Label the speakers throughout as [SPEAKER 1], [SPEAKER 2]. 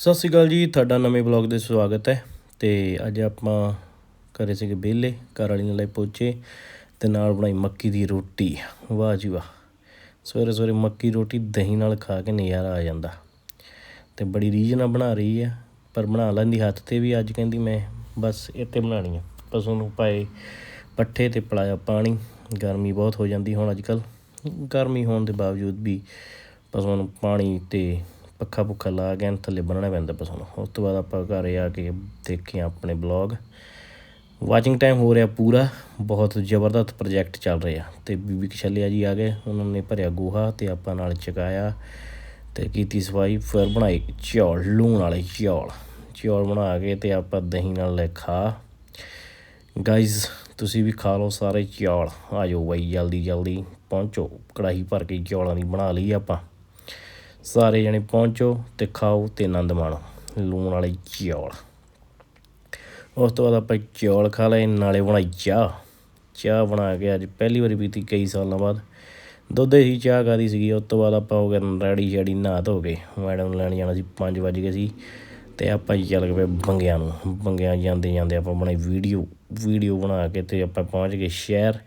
[SPEAKER 1] ਸਤਿ ਸ਼੍ਰੀ ਅਕਾਲ ਜੀ, ਤੁਹਾਡਾ ਨਵੇਂ ਬਲੌਗ ਦੇ ਸਵਾਗਤ ਹੈ ਤੇ ਅੱਜ ਆਪਾਂ ਘਰੇ ਸੀਗੇ ਵਿਹਲੇ, ਘਰ ਵਾਲੀ ਨੇ ਲਈ ਪਹੁੰਚੇ ਤੇ ਨਾਲ ਬਣਾਈ ਮੱਕੀ ਦੀ ਰੋਟੀ। ਵਾਹ ਜੀ ਵਾਹ। ਸਵੇਰੇ ਸਵੇਰੇ ਮੱਕੀ ਰੋਟੀ ਦਹੀਂ ਨਾਲ ਖਾ ਕੇ ਨਜ਼ਾਰਾ ਆ ਜਾਂਦਾ। ਤੇ ਬੜੀ ਰੀਝ ਨਾਲ ਬਣਾ ਰਹੀ ਹੈ, ਪਰ ਬਣਾ ਲੈਂਦੀ ਹੱਥ ਤੇ ਵੀ ਅੱਜ ਕਹਿੰਦੀ ਮੈਂ ਬਸ ਇੱਥੇ ਬਣਾਉਣੀ ਆ। ਪਸ਼ੂ ਨੂੰ ਪਾਏ ਪੱਠੇ ਤੇ ਪਿਲਾਇਆ ਪਾਣੀ। ਗਰਮੀ ਬਹੁਤ ਹੋ ਜਾਂਦੀ ਹੁਣ ਅੱਜ ਕੱਲ ਗਰਮੀ ਹੋਣ ਦੇ ਬਾਵਜੂਦ ਵੀ ਪਸ਼ੂਆਂ ਨੂੰ ਪਾਣੀ ਤੇ ਪੱਖਾ ਪੁੱਖਾ ਲਾ ਕੇ ਥੱਲੇ ਬੰਨਣਾ ਪੈਂਦਾ ਪਸ਼ੂ ਨੂੰ ਉਸ ਤੋਂ ਬਾਅਦ ਆਪਾਂ ਘਰੇ ਆ ਕੇ ਦੇਖੇ ਆਪਣੇ ਬਲੌਗ ਵਾਚਿੰਗ ਟਾਈਮ ਹੋ ਰਿਹਾ ਪੂਰਾ, ਬਹੁਤ ਜ਼ਬਰਦਸਤ ਪ੍ਰੋਜੈਕਟ ਚੱਲ ਰਿਹਾ ਤੇ ਬੀਬੀ ਕਸ਼ਲਿਆ ਜੀ ਆ ਗਏ, ਉਹਨਾਂ ਨੇ ਭਰਿਆ ਗੋਹਾ ਤੇ ਆਪਾਂ ਨਾਲ ਚਕਾਇਆ ਤੇ ਕੀਤੀ ਸਫ਼ਾਈ, ਫਿਰ ਬਣਾਈ ਚੌਲ, ਲੂਣ ਵਾਲੇ ਚੌਲ। ਚੌਲ ਬਣਾ ਕੇ ਤੇ ਆਪਾਂ ਦਹੀਂ ਨਾਲ ਲੈ ਖਾ। ਗਾਇਜ਼ ਤੁਸੀਂ ਵੀ ਖਾ ਲਓ ਸਾਰੇ ਚੌਲ। ਆ ਜਾਓ ਬਾਈ ਜਲਦੀ ਜਲਦੀ ਪਹੁੰਚੋ। ਕੜਾਹੀ ਭਰ ਕੇ ਚੌਲਾਂ ਦੀ ਬਣਾ ਲਈ ਆਪਾਂ। ਸਾਰੇ ਜਣੇ ਪਹੁੰਚੋ ਤੇ ਖਾਓ ਤੇ ਆਨੰਦ ਮਾਣੋ। ਲੂਣ ਵਾਲੇ ਚੌਲ। ਉਸ ਤੋਂ ਬਾਅਦ ਆਪਾਂ ਚੌਲ ਖਾ ਲਏ, ਨਾਲੇ ਬਣਾਈ ਚਾਹ। ਚਾਹ ਬਣਾ ਕੇ ਅੱਜ ਪਹਿਲੀ ਵਾਰੀ ਪੀਤੀ ਕਈ ਸਾਲਾਂ ਬਾਅਦ। ਦੁੱਧ ਹੀ ਚਾਹ ਖਾਦੀ ਸੀਗੀ, ਉਸ ਤੋਂ ਬਾਅਦ ਆਪਾਂ ਹੋ ਗਏ ਰੈਡੀ ਸ਼ੈਡੀ, ਨਹਾ ਧੋ ਕੇ ਮੈਡਮ ਨੂੰ ਲੈਣ ਜਾਣਾ ਸੀ 5 ਵਜ ਗਏ ਸੀ ਤੇ ਆਪਾਂ ਜੀ ਚੱਲ ਪਏ ਬੰਗਿਆਂ ਨੂੰ। ਬੰਗਿਆਂ ਜਾਂਦੇ ਜਾਂਦੇ ਆਪਾਂ ਬਣਾਈ ਵੀਡੀਓ ਵੀਡੀਓ ਬਣਾ ਕੇ ਤੇ ਆਪਾਂ ਪਹੁੰਚ ਗਏ ਸ਼ਹਿਰ।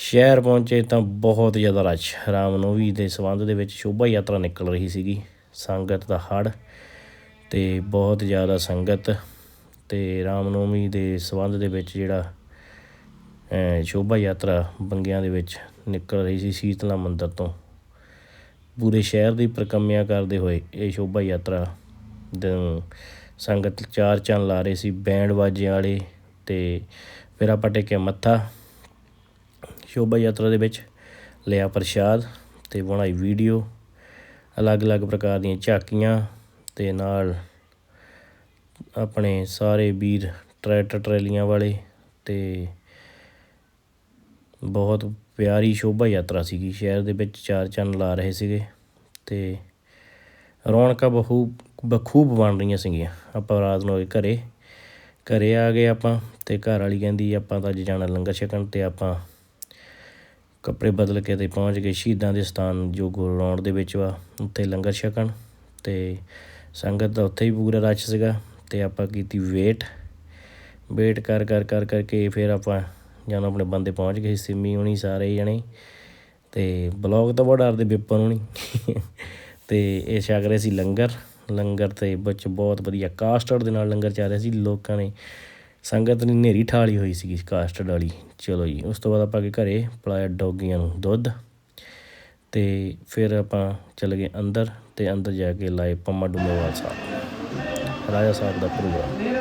[SPEAKER 1] ਸ਼ਹਿਰ ਪਹੁੰਚੇ ਤਾਂ ਬਹੁਤ ਜ਼ਿਆਦਾ ਰਸ਼। ਰਾਮ ਰਾਮਨੋਵੀ ਦੇ ਸੰਬੰਧ ਦੇ ਵਿੱਚ ਸ਼ੋਭਾ ਯਾਤਰਾ ਨਿਕਲ ਰਹੀ ਸੀਗੀ। ਸੰਗਤ ਦਾ ਹੜ ਤੇ ਬਹੁਤ ਜ਼ਿਆਦਾ ਸੰਗਤ ਤੇ ਰਾਮਨੋਵੀ ਦੇ ਸੰਬੰਧ ਦੇ ਵਿੱਚ ਜਿਹੜਾ ਸ਼ੋਭਾ ਯਾਤਰਾ ਬੰਗਿਆਂ ਦੇ ਵਿੱਚ ਨਿਕਲ ਰਹੀ ਸੀ ਸੀਤਲਾ ਮੰਦਰ ਤੋਂ। ਪੂਰੇ ਸ਼ਹਿਰ ਦੀ ਪ੍ਰਕੰਮਿਆ ਕਰਦੇ ਹੋਏ ਇਹ ਸ਼ੋਭਾ ਯਾਤਰਾ ਦੇ ਸੰਗਤ ਚਾਰ ਚੰਨ ਲਾ ਰਹੇ ਸੀ। ਬੈਂਡ ਬਾਜੇ ਵਾਲੇ ਤੇ ਫਿਰ ਆਪਾਂ ਟੇਕਿਆ ਮੱਥਾ। ਸ਼ੋਭਾ ਯਾਤਰਾ ਦੇ ਵਿੱਚ ਲਿਆ ਪ੍ਰਸ਼ਾਦ ਤੇ ਬਣਾਈ ਵੀਡੀਓ, ਅਲੱਗ-ਅਲੱਗ ਪ੍ਰਕਾਰ ਦੀਆਂ ਝਾਕੀਆਂ ਤੇ ਨਾਲ ਆਪਣੇ ਸਾਰੇ ਵੀਰ ਟਰੈਕਟਰ ਟਰੈਲੀਆਂ ਵਾਲੇ ਤੇ ਬਹੁਤ ਪਿਆਰੀ ਸ਼ੋਭਾ ਯਾਤਰਾ ਸੀਗੀ। ਸ਼ਹਿਰ ਦੇ ਵਿੱਚ ਚਾਰ ਚੰਨ ਲਾ ਰਹੇ ਸੀਗੇ ਤੇ ਰੌਣਕਾਂ ਬਹੁ ਬਖੂਬ ਬਣ ਰਹੀਆਂ ਸੀਗੀਆਂ। ਆਪਾਂ ਰਾਤ ਨੂੰ ਆ ਕੇ ਘਰੇ। ਘਰੇ ਆ ਗਏ ਆਪਾਂ ਤੇ ਘਰ ਵਾਲੀ ਕਹਿੰਦੀ ਆਪਾਂ ਤਾਂ ਅੱਜ ਜਾਣਾ ਲੰਗਰ ਛਕਣ ਤੇ ਆਪਾਂ ਕੱਪੜੇ ਬਦਲ ਕੇ ਤੇ ਪਹੁੰਚ ਗਏ ਸ਼ਹੀਦਾਂ ਦੇ ਸਥਾਨ ਜੋ ਗੁਰਲੌਂਡ ਦੇ ਵਿੱਚ ਵਾ ਉੱਥੇ ਲੰਗਰ ਛਕਣ ਤੇ ਸੰਗਤ ਦਾ ਉੱਥੇ ਵੀ ਪੂਰਾ ਰਸ਼ ਸੀਗਾ ਤੇ ਆਪਾਂ ਕੀਤੀ ਵੇਟ। ਵੇਟ ਕਰ ਕਰ ਕਰ ਕਰਕੇ ਫਿਰ ਆਪਾਂ ਜਦੋਂ ਆਪਣੇ ਬੰਦੇ ਪਹੁੰਚ ਗਏ ਸੀ, ਸਿੰਮੀ ਹੋਣੀ ਸਾਰੇ ਜਣੇ। ਤੇ ਬਲੌਗ ਤਾਂ ਬਹੁਤ ਡਰਦੇ ਵਿਪਨ ਹੋਣੀ। ਤੇ ਇਹ ਛਕ ਰਹੇ ਸੀ ਲੰਗਰ। ਲੰਗਰ ਤੇ ਵਿੱਚ ਬਹੁਤ ਵਧੀਆ ਕਾਸਟਰਡ ਦੇ ਨਾਲ ਲੰਗਰ ਚੱਲ ਰਿਹਾ ਸੀ ਲੋਕਾਂ ਨੇ ਸੰਗਤ ਨੇ ਨੇਰੀ ਠਾਲੀ ਹੋਈ ਸੀਗੀ ਕਾਸਟਰਡ ਵਾਲੀ। ਚਲੋ ਜੀ, ਉਸ ਤੋਂ ਬਾਅਦ ਆਪਾਂ ਕੇ ਘਰੇ ਪਲਾਇਆ ਡੌਗੀਆਂ ਨੂੰ ਦੁੱਧ। ਤੇ ਫਿਰ ਆਪਾਂ ਚਲੇ ਗਏ ਅੰਦਰ ਤੇ ਅੰਦਰ ਜਾ ਕੇ ਲਾਏ ਪੰਮਾ ਡੂਮੇਵਾਲ ਸਾਹਿਬ। ਰਾਜਾ ਸਾਹਿਬ ਦਾ ਪ੍ਰੋਗਰਾਮ।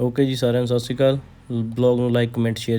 [SPEAKER 1] ਓਕੇ ਜੀ ਸਾਰਿਆਂ ਨੂੰ ਸਤਿ ਸ਼੍ਰੀ ਅਕਾਲ। ਬਲੌਗ ਨੂੰ ਲਾਈਕ ਕਮੈਂਟ ਸ਼ੇਅਰ